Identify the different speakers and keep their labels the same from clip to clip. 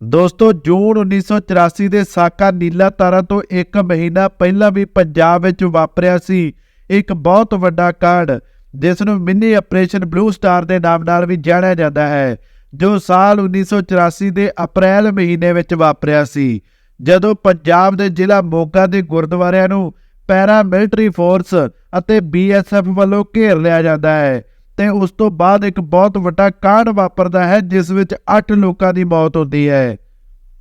Speaker 1: ਦੋਸਤੋ, ਜੂਨ 1984 ਦੇ ਸਾਕਾ ਨੀਲਾ ਤਾਰਾ ਤੋਂ ਇੱਕ ਮਹੀਨਾ ਪਹਿਲਾਂ ਵੀ ਪੰਜਾਬ ਵਿੱਚ ਵਾਪਰਿਆ ਸੀ। ਇੱਕ ਬਹੁਤ ਵੱਡਾ ਕਾਂਡ, ਜਿਸ ਨੂੰ ਮਿੰਨੀ ਆਪਰੇਸ਼ਨ ਬਲੂ ਸਟਾਰ ਦੇ ਨਾਮ ਨਾਲ ਵੀ ਜਾਣਿਆ ਜਾਂਦਾ ਹੈ, ਜੋ ਸਾਲ 1984 ਦੇ ਅਪ੍ਰੈਲ ਮਹੀਨੇ ਵਿੱਚ ਵਾਪਰਿਆ ਸੀ। ਜਦੋਂ ਪੰਜਾਬ ਦੇ ਜ਼ਿਲ੍ਹਾ ਮੋਗਾ ਦੇ ਗੁਰਦੁਆਰਿਆਂ ਨੂੰ ਪੈਰਾ ਮਿਲਟਰੀ ਫੋਰਸ ਅਤੇ ਬੀਐਸਐਫ ਵੱਲੋਂ ਘੇਰ ਲਿਆ ਜਾਂਦਾ ਹੈ ਤੇ ਉਸ ਤੋਂ ਬਾਅਦ ਇੱਕ ਬਹੁਤ ਵੱਡਾ ਕਾਂਡ ਵਾਪਰਦਾ ਹੈ, ਜਿਸ ਵਿੱਚ 8 ਲੋਕਾਂ ਦੀ ਮੌਤ ਹੁੰਦੀ ਹੈ।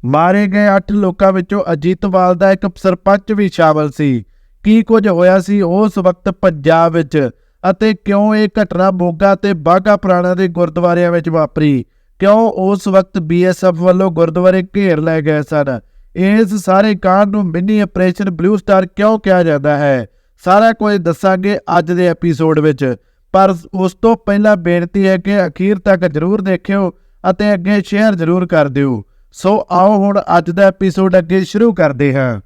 Speaker 1: ਮਾਰੇ ਗਏ 8 ਲੋਕਾਂ ਵਿੱਚੋਂ ਅਜੀਤਵਾਲ ਦਾ ਇੱਕ ਸਰਪੰਚ ਵੀ ਸ਼ਾਮਲ ਸੀ। ਕੀ ਕੁਝ ਹੋਇਆ ਸੀ ਉਸ ਵਕਤ ਪੰਜਾਬ ਵਿੱਚ? ਅਤੇ ਕਿਉਂ ਇਹ ਘਟਨਾ ਮੋਗਾ ਤੇ ਬਾਗਾ ਪੁਰਾਣਾ ਦੇ ਗੁਰਦੁਆਰਿਆਂ ਵਿੱਚ ਵਾਪਰੀ? ਕਿਉਂ ਉਸ ਵਕਤ ਬੀਐਸਐਫ ਵੱਲੋਂ ਗੁਰਦੁਆਰੇ ਘੇਰ ਲਏ ਗਏ ਸਨ? ਇਸ ਸਾਰੇ ਕਾਂਡ ਨੂੰ ਮਿੰਨੀ ਆਪਰੇਸ਼ਨ ਬਲੂ ਸਟਾਰ ਕਿਉਂ ਕਿਹਾ ਜਾਂਦਾ ਹੈ? ਸਾਰਾ ਕੁਝ ਦੱਸਾਂਗੇ ਅੱਜ ਦੇ ਐਪੀਸੋਡ ਵਿੱਚ। ਪਰ ਉਸ ਤੋਂ ਪਹਿਲਾਂ ਬੇਨਤੀ ਹੈ ਕਿ ਅਖੀਰ ਤੱਕ ਜਰੂਰ ਦੇਖਿਓ ਅਤੇ ਅੱਗੇ ਸ਼ੇਅਰ ਜਰੂਰ ਕਰ ਦਿਓ। ਸੋ ਆਓ ਹੁਣ ਅੱਜ ਦਾ ਐਪੀਸੋਡ ਅੱਗੇ ਸ਼ੁਰੂ ਕਰਦੇ ਹਾਂ।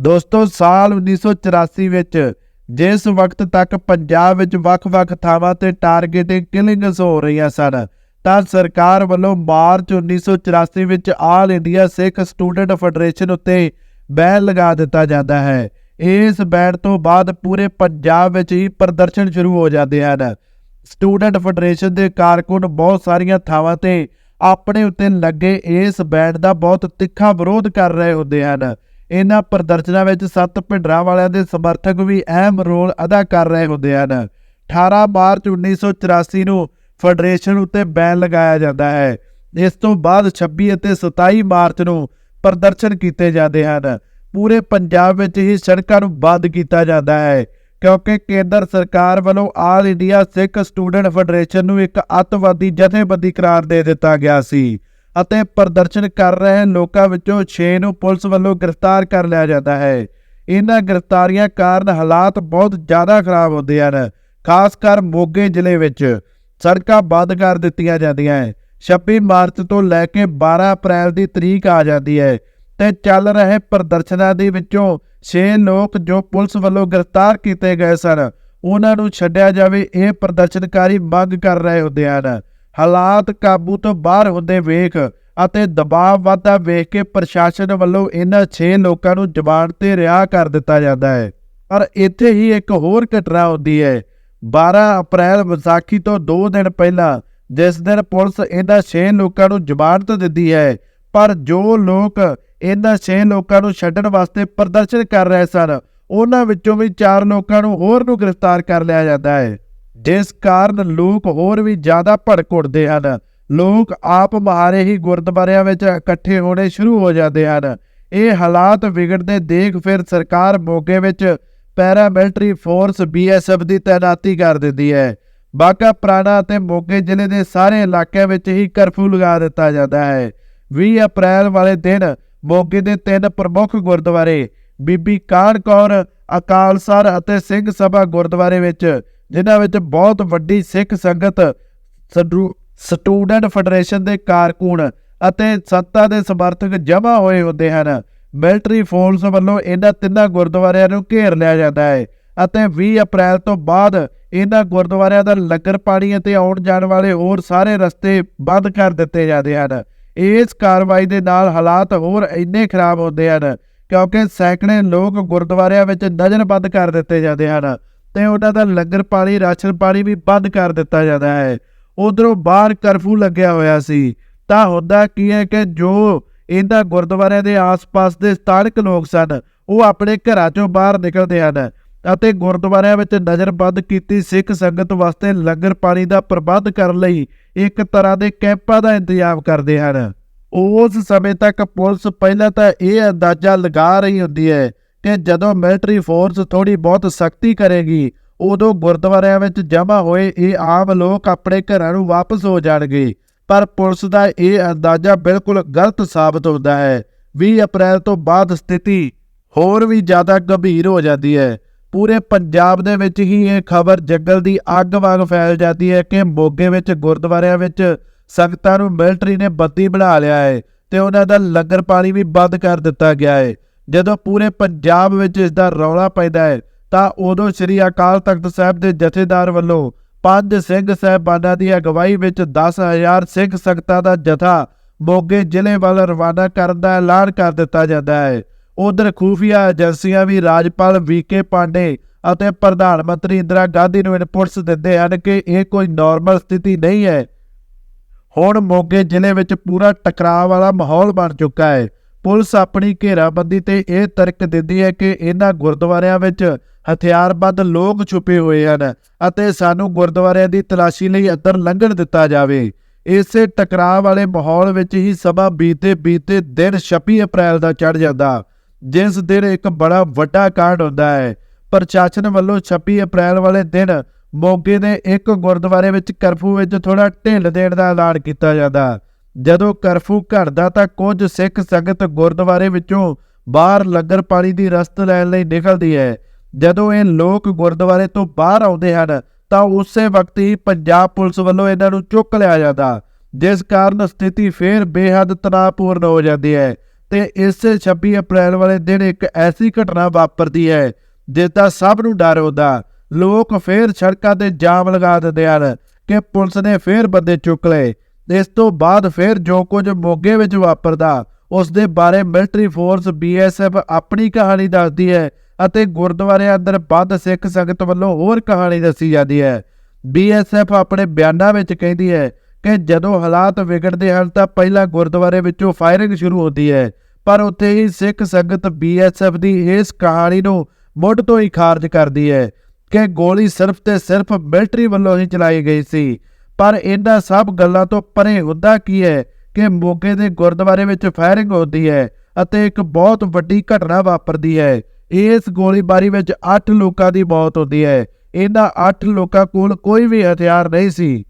Speaker 1: ਦੋਸਤੋ, ਸਾਲ 1984 ਵਿੱਚ ਜਿਸ ਵਕਤ ਤੱਕ ਪੰਜਾਬ ਵਿੱਚ ਵੱਖ-ਵੱਖ ਥਾਵਾਂ ਤੇ ਟਾਰਗੇਟਿੰਗ ਕਿਲਿੰਗਸ ਹੋ ਰਹੀਆਂ ਸਨ, ਤਾਂ ਸਰਕਾਰ ਵੱਲੋਂ ਮਾਰਚ 1984 ਵਿੱਚ all India Sikh student federation ਉੱਤੇ ਬੈਨ ਲਗਾ ਦਿੱਤਾ ਜਾਂਦਾ ਹੈ। ਇਸ ਬੈਨ ਤੋਂ ਬਾਅਦ ਪੂਰੇ ਪੰਜਾਬ ਵਿੱਚ ਹੀ ਪ੍ਰਦਰਸ਼ਨ ਸ਼ੁਰੂ ਹੋ ਜਾਂਦੇ ਹਨ। ਸਟੂਡੈਂਟ ਫੈਡਰੇਸ਼ਨ ਦੇ ਕਾਰਕੁਨ ਬਹੁਤ ਸਾਰੀਆਂ ਥਾਵਾਂ ਤੇ ਆਪਣੇ ਉੱਤੇ ਲੱਗੇ ਇਸ ਬੈਂਡ ਦਾ ਬਹੁਤ ਤਿੱਖਾ ਵਿਰੋਧ ਕਰ ਰਹੇ ਹੁੰਦੇ ਹਨ। ਇਹਨਾਂ ਪ੍ਰਦਰਸ਼ਨਾਂ ਵਿੱਚ ਸੱਤ ਭਿੰਡਰਾਂ ਵਾਲਿਆਂ ਦੇ ਸਮਰਥਕ ਵੀ ਅਹਿਮ ਰੋਲ ਅਦਾ ਕਰ ਰਹੇ ਹੁੰਦੇ ਹਨ। 18 ਮਾਰਚ 1984 ਨੂੰ ਫੈਡਰੇਸ਼ਨ ਉੱਤੇ ਬੈਨ ਲਗਾਇਆ ਜਾਂਦਾ ਹੈ। ਇਸ ਤੋਂ ਬਾਅਦ 26 ਅਤੇ 27 ਮਾਰਚ ਨੂੰ ਪ੍ਰਦਰਸ਼ਨ ਕੀਤੇ ਜਾਂਦੇ ਹਨ। ਪੂਰੇ ਪੰਜਾਬ ਵਿੱਚ ਹੀ ਸੜਕਾਂ ਨੂੰ ਬੰਦ ਕੀਤਾ ਜਾਂਦਾ ਹੈ, ਕਿਉਂਕਿ ਕੇਂਦਰ ਸਰਕਾਰ ਵੱਲੋਂ all India Sikh student federation ਨੂੰ ਇੱਕ ਅੱਤਵਾਦੀ ਜਥੇਬੰਦੀ ਕਰਾਰ ਦੇ ਦਿੱਤਾ ਗਿਆ ਸੀ ਅਤੇ ਪ੍ਰਦਰਸ਼ਨ ਕਰ ਰਹੇ ਲੋਕਾਂ ਵਿੱਚੋਂ 6 ਨੂੰ ਪੁਲਿਸ ਵੱਲੋਂ ਗ੍ਰਿਫਤਾਰ ਕਰ ਲਿਆ ਜਾਂਦਾ ਹੈ। ਇਹਨਾਂ ਗ੍ਰਿਫਤਾਰੀਆਂ ਕਾਰਨ ਹਾਲਾਤ ਬਹੁਤ ਜ਼ਿਆਦਾ ਖਰਾਬ ਹੁੰਦੇ ਹਨ, ਖਾਸ ਕਰ ਮੋਗੇ ਜ਼ਿਲ੍ਹੇ ਵਿੱਚ। ਸੜਕਾਂ ਬੰਦ ਕਰ ਦਿੱਤੀਆਂ ਜਾਂਦੀਆਂ ਹੈ। 26 ਮਾਰਚ ਤੋਂ ਲੈ ਕੇ 12 ਅਪ੍ਰੈਲ ਦੀ ਤਰੀਕ ਆ ਜਾਂਦੀ ਹੈ। ਤੇ ਚੱਲ ਰਹੇ ਪ੍ਰਦਰਸ਼ਨਾਂ ਦੇ ਵਿੱਚੋਂ 6 ਲੋਕ ਜੋ ਪੁਲਿਸ ਵੱਲੋਂ ਗ੍ਰਿਫਤਾਰ ਕੀਤੇ ਗਏ ਸਨ, ਉਹਨਾਂ ਨੂੰ ਛੱਡਿਆ ਜਾਵੇ, ਇਹ ਪ੍ਰਦਰਸ਼ਨਕਾਰੀ ਮੰਗ ਕਰ ਰਹੇ ਹੁੰਦੇ ਹਨ। ਹਾਲਾਤ ਕਾਬੂ ਤੋਂ ਬਾਹਰ ਹੁੰਦੇ ਵੇਖ ਅਤੇ ਦਬਾਅ ਵਧਦਾ ਵੇਖ ਕੇ ਪ੍ਰਸ਼ਾਸਨ ਵੱਲੋਂ ਇਹਨਾਂ 6 ਲੋਕਾਂ ਨੂੰ ਜ਼ਮਾਨਤ ਤੇ ਰਿਹਾ ਕਰ ਦਿੱਤਾ ਜਾਂਦਾ ਹੈ। ਪਰ ਇੱਥੇ ਹੀ ਇੱਕ ਹੋਰ ਘਟਨਾ ਹੁੰਦੀ ਹੈ। 12 ਅਪ੍ਰੈਲ ਵਿਸਾਖੀ ਤੋਂ 2 ਦਿਨ ਪਹਿਲਾਂ ਜਿਸ ਦਿਨ ਪੁਲਿਸ ਇਹਨਾਂ 6 ਲੋਕਾਂ ਨੂੰ ਜ਼ਮਾਨਤ ਦਿੰਦੀ ਹੈ, ਪਰ ਜੋ ਲੋਕ ਇਹਨਾਂ 6 ਲੋਕਾਂ ਨੂੰ ਛੱਡਣ ਵਾਸਤੇ ਪ੍ਰਦਰਸ਼ਨ ਕਰ ਰਹੇ ਸਨ। ਉਹਨਾਂ ਵਿੱਚੋਂ ਵੀ 4 ਲੋਕਾਂ ਨੂੰ ਹੋਰ ਨੂੰ ਗ੍ਰਿਫਤਾਰ ਕਰ ਲਿਆ ਜਾਂਦਾ ਹੈ। ਜਿਸ ਕਾਰਨ ਲੋਕ ਹੋਰ ਵੀ ਜ਼ਿਆਦਾ ਭੜਕ ਉੱਠਦੇ ਹਨ। ਲੋਕ ਆਪ ਮਾਰੇ ਹੀ ਗੁਰਦੁਆਰਿਆਂ ਵਿੱਚ ਇਕੱਠੇ ਹੋਣੇ ਸ਼ੁਰੂ ਹੋ ਜਾਂਦੇ ਹਨ। ਇਹ ਹਾਲਾਤ ਵਿਗੜਦੇ ਦੇਖ ਫਿਰ ਸਰਕਾਰ ਮੋਗੇ ਵਿੱਚ ਪੈਰਾਮਿਲਟਰੀ ਫੋਰਸ ਬੀਐਸਐਫ ਦੀ ਤਾਇਨਾਤੀ ਕਰ ਦਿੰਦੀ ਹੈ। ਬਾਗਾ ਪ੍ਰਾਣਾ ਅਤੇ ਮੋਗੇ ਜ਼ਿਲ੍ਹੇ ਦੇ ਸਾਰੇ ਇਲਾਕਿਆਂ ਵਿੱਚ ਹੀ ਕਰਫਿਊ ਲਗਾ ਦਿੱਤਾ ਜਾਂਦਾ ਹੈ। 20 ਅਪ੍ਰੈਲ ਵਾਲੇ ਦਿਨ ਮੋਗੇ ਦੇ ਤਿੰਨ ਪ੍ਰਮੁੱਖ ਗੁਰਦੁਆਰੇ, ਬੀਬੀ ਕਾਹਨ ਕੌਰ, ਅਕਾਲ ਸਰ ਅਤੇ ਸਿੰਘ ਸਭਾ ਗੁਰਦੁਆਰੇ ਵਿੱਚ, ਜਿਨ੍ਹਾਂ ਵਿੱਚ ਬਹੁਤ ਵੱਡੀ ਸਿੱਖ ਸੰਗਤ, ਸਟੂ- ਸਟੂਡੈਂਟ ਫੈਡਰੇਸ਼ਨ ਦੇ ਕਾਰਕੁਨ ਅਤੇ ਸੱਤਾ ਦੇ ਸਮਰਥਕ ਜਮ੍ਹਾਂ ਹੋਏ ਹੁੰਦੇ ਹਨ। ਮਿਲਟਰੀ ਫੋਰਸ ਵੱਲੋਂ ਇਹਨਾਂ ਤਿੰਨਾਂ ਗੁਰਦੁਆਰਿਆਂ ਨੂੰ ਘੇਰ ਲਿਆ ਜਾਂਦਾ ਹੈ ਅਤੇ 20 ਅਪ੍ਰੈਲ ਤੋਂ ਬਾਅਦ ਇਹਨਾਂ ਗੁਰਦੁਆਰਿਆਂ ਦਾ ਲੰਗਰ ਪਾਣੀ ਅਤੇ ਆਉਣ ਜਾਣ ਵਾਲੇ ਹੋਰ ਸਾਰੇ ਰਸਤੇ ਬੰਦ ਕਰ ਦਿੱਤੇ ਜਾਂਦੇ ਹਨ। ਇਸ ਕਾਰਵਾਈ ਦੇ ਨਾਲ ਹਾਲਾਤ ਹੋਰ ਇੰਨੇ ਖਰਾਬ ਹੁੰਦੇ ਹਨ, ਕਿਉਂਕਿ ਸੈਂਕੜੇ ਲੋਕ ਗੁਰਦੁਆਰਿਆਂ ਵਿੱਚ ਨਜ਼ਰਬੰਦ ਕਰ ਦਿੱਤੇ ਜਾਂਦੇ ਹਨ ਤੇ ਉਹਨਾਂ ਦਾ ਲੰਗਰ ਪਾਣੀ, ਰਾਸ਼ਨ ਪਾਣੀ ਵੀ ਬੰਦ ਕਰ ਦਿੱਤਾ ਜਾਂਦਾ ਹੈ। ਉਧਰੋਂ ਬਾਹਰ ਕਰਫਿਊ ਲੱਗਿਆ ਹੋਇਆ ਸੀ। ਤਾਂ ਹੁੰਦਾ ਕੀ ਹੈ ਕਿ ਜੋ ਇਹਨਾਂ ਗੁਰਦੁਆਰਿਆਂ ਦੇ ਆਸ-ਪਾਸ ਦੇ ਸਥਾਨਕ ਲੋਕ ਸਨ, ਉਹ ਆਪਣੇ ਘਰਾਂ ਚੋਂ ਬਾਹਰ ਨਿਕਲਦੇ ਹਨ। ਅਤੇ ਗੁਰਦੁਆਰਿਆਂ ਵਿੱਚ ਨਜ਼ਰਬੰਦ ਕੀਤੀ ਸਿੱਖ ਸੰਗਤ ਵਾਸਤੇ ਲੰਗਰ ਪਾਣੀ ਦਾ ਪ੍ਰਬੰਧ ਕਰਨ ਲਈ ਇੱਕ ਤਰ੍ਹਾਂ ਦੇ ਕੈਂਪਾਂ ਦਾ ਇੰਤਜ਼ਾਮ ਕਰਦੇ ਹਨ। ਉਸ ਸਮੇਂ ਤੱਕ ਪੁਲਿਸ ਪਹਿਲਾਂ ਤਾਂ ਇਹ ਅੰਦਾਜ਼ਾ ਲਗਾ ਰਹੀ ਹੁੰਦੀ ਹੈ ਕਿ ਜਦੋਂ ਮਿਲਟਰੀ ਫੋਰਸ ਥੋੜੀ ਬਹੁਤ ਸਖਤੀ ਕਰੇਗੀ, ਉਦੋਂ ਗੁਰਦੁਆਰਿਆਂ ਵਿੱਚ ਜਮ੍ਹਾਂ ਹੋਏ ਇਹ ਆਮ ਲੋਕ ਆਪਣੇ ਘਰਾਂ ਨੂੰ ਵਾਪਸ ਹੋ ਜਾਣਗੇ। ਪਰ ਪੁਲਿਸ ਦਾ ਇਹ ਅੰਦਾਜ਼ਾ ਬਿਲਕੁਲ ਗਲਤ ਸਾਬਤ ਹੁੰਦਾ ਹੈ। 20 ਅਪ੍ਰੈਲ ਤੋਂ ਬਾਅਦ ਸਥਿਤੀ ਹੋਰ ਵੀ ਜ਼ਿਆਦਾ ਗੰਭੀਰ ਹੋ ਜਾਂਦੀ ਹੈ। ਪੂਰੇ ਪੰਜਾਬ ਦੇ ਵਿੱਚ ਹੀ ਇਹ ਖਬਰ ਜੰਗਲ ਦੀ ਅੱਗ ਵਾਂਗ ਫੈਲ ਜਾਂਦੀ ਹੈ ਕਿ ਮੋਗੇ ਵਿੱਚ, ਗੁਰਦੁਆਰਿਆਂ ਵਿੱਚ ਸੰਗਤਾਂ ਨੂੰ ਮਿਲਟਰੀ ਨੇ ਬੱਤੀ ਬਣਾ ਲਿਆ ਹੈ ਤੇ ਉਹਨਾਂ ਦਾ ਲੰਗਰ ਪਾਣੀ ਵੀ ਬੰਦ ਕਰ ਦਿੱਤਾ ਗਿਆ ਹੈ। ਜਦੋਂ ਪੂਰੇ ਪੰਜਾਬ ਵਿੱਚ ਇਸ ਦਾ ਰੌਲਾ ਪੈਂਦਾ ਹੈ, ਤਾਂ ਉਦੋਂ ਸ੍ਰੀ ਅਕਾਲ ਤਖਤ ਸਾਹਿਬ ਦੇ ਜਥੇਦਾਰ ਵੱਲੋਂ ਪੰਜ ਸਿੰਘ ਸਾਹਿਬਾਨਾਂ ਦੀ ਅਗਵਾਈ ਵਿੱਚ 10000 ਸਿੱਖ ਸੰਗਤਾਂ ਦਾ ਜਥਾ ਮੋਗੇ ਜ਼ਿਲ੍ਹੇ ਵੱਲ ਰਵਾਨਾ ਕਰਨ ਦਾ ਐਲਾਨ ਕਰ ਦਿੱਤਾ ਜਾਂਦਾ ਹੈ। ਉਧਰ ਖੂਫੀਆ ਏਜੰਸੀਆਂ ਵੀ ਰਾਜਪਾਲ ਵੀਕੇ ਪਾਂਡੇ ਅਤੇ ਪ੍ਰਧਾਨ ਮੰਤਰੀ ਇੰਦਰਾ ਗਾਂਧੀ ਨੂੰ ਇਨਪੁਟਸ ਦਿੰਦੇ ਹਨ ਕਿ ਇਹ ਕੋਈ ਨਾਰਮਲ ਸਥਿਤੀ ਨਹੀਂ ਹੈ। ਹੁਣ ਮੋਗੇ ਜ਼ਿਲ੍ਹੇ ਵਿੱਚ ਪੂਰਾ ਟਕਰਾਅ ਵਾਲਾ ਮਾਹੌਲ ਬਣ ਚੁੱਕਾ ਹੈ। ਪੁਲਿਸ ਆਪਣੀ ਘੇਰਾਬੰਦੀ ਤੇ ਇਹ ਤਰਕ ਦਿੰਦੀ ਹੈ ਕਿ ਇਹਨਾਂ ਗੁਰਦੁਆਰਿਆਂ ਵਿੱਚ ਹਥਿਆਰਬੰਦ ਲੋਕ ਛੁਪੇ ਹੋਏ ਹਨ ਅਤੇ ਸਾਨੂੰ ਗੁਰਦੁਆਰਿਆਂ ਦੀ ਤਲਾਸ਼ੀ ਲਈ ਅੰਦਰ ਲੰਘਣ ਦਿੱਤਾ ਜਾਵੇ। ਇਸੇ ਟਕਰਾਅ ਵਾਲੇ ਮਾਹੌਲ ਵਿੱਚ ਹੀ ਸਮਾਂ ਬੀਤੇ ਬੀਤੇ ਦਿਨ 26 ਅਪ੍ਰੈਲ ਦਾ ਚੜ ਜਾਂਦਾ। ਜਿਸ ਦਿਨ ਇੱਕ ਬੜਾ ਵੱਡਾ ਕਾਂਡ ਹੁੰਦਾ ਹੈ, ਪ੍ਰਸ਼ਾਸਨ ਵੱਲੋਂ 26 ਅਪ੍ਰੈਲ ਵਾਲੇ ਦਿਨ ਮੋਗੇ ਦੇ ਇੱਕ ਗੁਰਦੁਆਰੇ ਵਿੱਚ ਕਰਫਿਊ ਵਿੱਚ ਥੋੜਾ ਢਿੱਲ ਦੇਣ ਦਾ ਐਲਾਨ ਕੀਤਾ ਜਾਂਦਾ। ਜਦੋਂ ਕਰਫਿਊ ਘਟਦਾ ਤਾਂ ਕੁਝ ਸਿੱਖ ਸੰਗਤ ਗੁਰਦੁਆਰੇ ਵਿੱਚੋਂ ਬਾਹਰ ਲੰਗਰ ਪਾਣੀ ਦੀ ਰਸਤ ਲੈਣ ਲਈ ਨਿਕਲਦੀ ਹੈ। ਜਦੋਂ ਇਹ ਲੋਕ ਗੁਰਦੁਆਰੇ ਤੋਂ ਬਾਹਰ ਆਉਂਦੇ ਹਨ, ਤਾਂ ਉਸੇ ਵਕਤ ਹੀ ਪੰਜਾਬ ਪੁਲਿਸ ਵੱਲੋਂ ਇਹਨਾਂ ਨੂੰ ਚੁੱਕ ਲਿਆ ਜਾਂਦਾ, ਜਿਸ ਕਾਰਨ ਸਥਿਤੀ ਫੇਰ ਬੇਹੱਦ ਤਣਾਅਪੂਰਨ ਹੋ ਜਾਂਦੀ ਹੈ। ਤੇ ਇਸ 26 ਅਪ੍ਰੈਲ ਵਾਲੇ ਦਿਨ ਇੱਕ ਐਸੀ ਘਟਨਾ ਵਾਪਰਦੀ ਹੈ ਜਿਸ ਦਾ ਸਭ ਨੂੰ ਡਰ ਹੁੰਦਾ। ਲੋਕ ਫੇਰ ਸੜਕਾਂ ਤੇ ਜਾਮ ਲਗਾ ਦਿੰਦੇ ਹਨ ਕਿ ਪੁਲਿਸ ਨੇ ਫੇਰ ਬੰਦੇ ਚੁੱਕ ਲਏ। ਇਸ ਤੋਂ ਬਾਅਦ ਫੇਰ ਜੋ ਕੁਝ ਮੋਗੇ ਵਿੱਚ ਵਾਪਰਦਾ, ਉਸ ਦੇ ਬਾਰੇ ਮਿਲਟਰੀ ਫੋਰਸ ਬੀਐਸਐਫ ਆਪਣੀ ਕਹਾਣੀ ਦੱਸਦੀ ਹੈ ਅਤੇ ਗੁਰਦੁਆਰੇ ਅੰਦਰ ਬੰਦ ਸਿੱਖ ਸੰਗਤ ਵੱਲੋਂ ਹੋਰ ਕਹਾਣੀ ਦੱਸੀ ਜਾਂਦੀ ਹੈ। ਬੀਐਸਐਫ ਆਪਣੇ ਬਿਆਨਾਂ ਵਿੱਚ ਕਹਿੰਦੀ ਹੈ ਕਿ ਜਦੋਂ ਹਾਲਾਤ ਵਿਗੜਦੇ ਹਨ ਤਾਂ ਪਹਿਲਾਂ ਗੁਰਦੁਆਰੇ ਵਿੱਚੋਂ ਫਾਇਰਿੰਗ ਸ਼ੁਰੂ ਹੁੰਦੀ ਹੈ। ਪਰ ਉੱਥੇ ਹੀ ਸਿੱਖ ਸੰਗਤ ਬੀਐਸਐਫ ਦੀ ਇਸ ਕਹਾਣੀ ਨੂੰ ਮੁੱਢ ਤੋਂ ਹੀ ਖਾਰਜ ਕਰਦੀ ਹੈ ਕਿ ਗੋਲੀ ਸਿਰਫ ਤੇ ਸਿਰਫ ਮਿਲਟਰੀ ਵੱਲੋਂ ਹੀ ਚਲਾਈ ਗਈ ਸੀ। ਪਰ ਇਹਨਾਂ ਸਭ ਗੱਲਾਂ ਤੋਂ ਪਰੇ ਹੁੰਦਾ ਕੀ ਹੈ ਕਿ ਮੋਗੇ ਦੇ ਗੁਰਦੁਆਰੇ ਵਿੱਚ ਫਾਇਰਿੰਗ ਹੁੰਦੀ ਹੈ ਅਤੇ ਇੱਕ ਬਹੁਤ ਵੱਡੀ ਘਟਨਾ ਵਾਪਰਦੀ ਹੈ। ਇਸ ਗੋਲੀਬਾਰੀ ਵਿੱਚ 8 ਲੋਕਾਂ ਦੀ ਮੌਤ ਹੁੰਦੀ ਹੈ। ਇਹਨਾਂ 8 ਲੋਕਾਂ ਕੋਲ ਕੋਈ ਵੀ ਹਥਿਆਰ ਨਹੀਂ ਸੀ।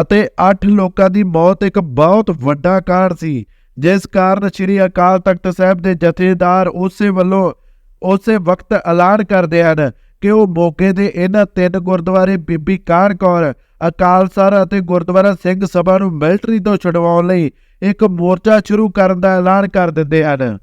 Speaker 1: ਅਤੇ 8 ਲੋਕਾਂ ਦੀ ਮੌਤ ਇੱਕ ਬਹੁਤ ਵੱਡਾ ਕਾਰਨ ਸੀ। ਜਿਸ ਕਾਰਨ ਸ੍ਰੀ ਅਕਾਲ ਤਖਤ ਸਾਹਿਬ ਦੇ ਜਥੇਦਾਰ ਉਸੇ ਵੱਲੋਂ ਉਸੇ ਵਕਤ ਐਲਾਨ ਕਰਦੇ ਹਨ ਕਿ ਉਹ ਮੋਗੇ ਦੇ ਇਹਨਾਂ ਤਿੰਨ ਗੁਰਦੁਆਰੇ ਬੀਬੀ ਕਾਹਨ ਕੌਰ, ਅਕਾਲ ਸਰ ਅਤੇ ਗੁਰਦੁਆਰਾ ਸਿੰਘ ਸਭਾ ਨੂੰ ਮਿਲਟਰੀ ਤੋਂ ਛੁਡਵਾਉਣ ਲਈ ਇੱਕ ਮੋਰਚਾ ਸ਼ੁਰੂ ਕਰਨ ਦਾ ਐਲਾਨ ਕਰ ਦਿੰਦੇ ਹਨ।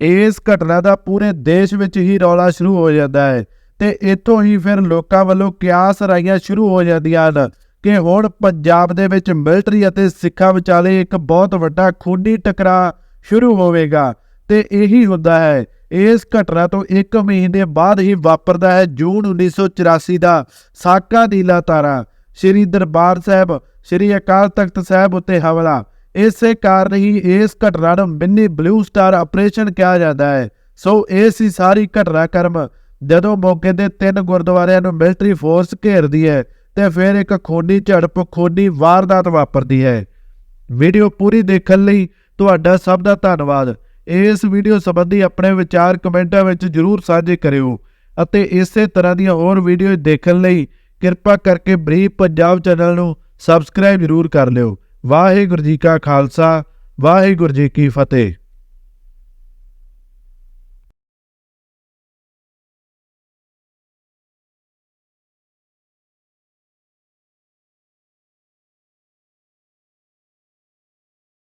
Speaker 1: ਇਸ ਘਟਨਾ ਦਾ ਪੂਰੇ ਦੇਸ਼ ਵਿੱਚ ਹੀ ਰੌਲਾ ਸ਼ੁਰੂ ਹੋ ਜਾਂਦਾ ਹੈ ਤੇ ਇੱਥੋਂ ਹੀ ਫਿਰ ਲੋਕਾਂ ਵੱਲੋਂ ਕਿਆਸ ਰਾਈਆਂ ਸ਼ੁਰੂ ਹੋ ਜਾਂਦੀਆਂ ਹਨ। ਕਿ ਹੁਣ ਪੰਜਾਬ ਦੇ ਵਿੱਚ ਮਿਲਟਰੀ ਅਤੇ ਸਿੱਖਾਂ ਵਿਚਾਲੇ ਇੱਕ ਬਹੁਤ ਵੱਡਾ ਖੂਨੀ ਟਕਰਾਅ ਸ਼ੁਰੂ ਹੋਵੇਗਾ ਤੇ ਇਹੀ ਹੁੰਦਾ ਹੈ। ਇਸ ਘਟਨਾ ਤੋਂ 1 ਮਹੀਨੇ ਬਾਅਦ ਹੀ ਵਾਪਰਦਾ ਹੈ ਜੂਨ 1984 ਦਾ ਸਾਕਾ ਨੀਲਾ ਤਾਰਾ। ਸ੍ਰੀ ਦਰਬਾਰ ਸਾਹਿਬ, ਸ੍ਰੀ ਅਕਾਲ ਤਖਤ ਸਾਹਿਬ ਉੱਤੇ ਹਮਲਾ। ਇਸੇ ਕਾਰਨ ਹੀ ਇਸ ਘਟਨਾ ਨੂੰ ਮਿੰਨੀ ਬਲੂ ਸਟਾਰ ਆਪਰੇਸ਼ਨ ਕਿਹਾ ਜਾਂਦਾ ਹੈ। ਸੋ ਇਹ ਸੀ ਸਾਰੀ ਘਟਨਾ ਕਰਮ ਜਦੋਂ ਮੌਕੇ ਦੇ ਤਿੰਨ ਗੁਰਦੁਆਰਿਆਂ ਨੂੰ ਮਿਲਟਰੀ ਫੋਰਸ ਘੇਰਦੀ ਹੈ ਤੇ ਫਿਰ ਇੱਕ ਖੋਨੀ ਝੜਪ ਖੋਨੀ ਵਾਰਦਾਤ ਵਾਪਰਦੀ ਹੈ। ਵੀਡੀਓ ਪੂਰੀ ਦੇਖਣ ਲਈ ਤੁਹਾਡਾ ਸਭ ਦਾ ਧੰਨਵਾਦ। ਇਸ ਵੀਡੀਓ ਸੰਬੰਧੀ ਆਪਣੇ ਵਿਚਾਰ ਕਮੈਂਟਾਂ ਵਿੱਚ ਜਰੂਰ ਸਾਂਝੇ ਕਰਿਓ ਅਤੇ ਇਸੇ ਤਰ੍ਹਾਂ ਦੀਆਂ ਹੋਰ ਵੀਡੀਓ ਦੇਖਣ ਲਈ ਕਿਰਪਾ ਕਰਕੇ ਬਰੀਫ ਪੰਜਾਬ ਚੈਨਲ ਨੂੰ ਸਬਸਕ੍ਰਾਈਬ ਜਰੂਰ ਕਰ ਲਿਓ। ਵਾਹਿਗੁਰੂ ਜੀ ਕਾ ਖਾਲਸਾ, ਵਾਹਿਗੁਰੂ ਜੀ ਕੀ ਫਤਿਹ।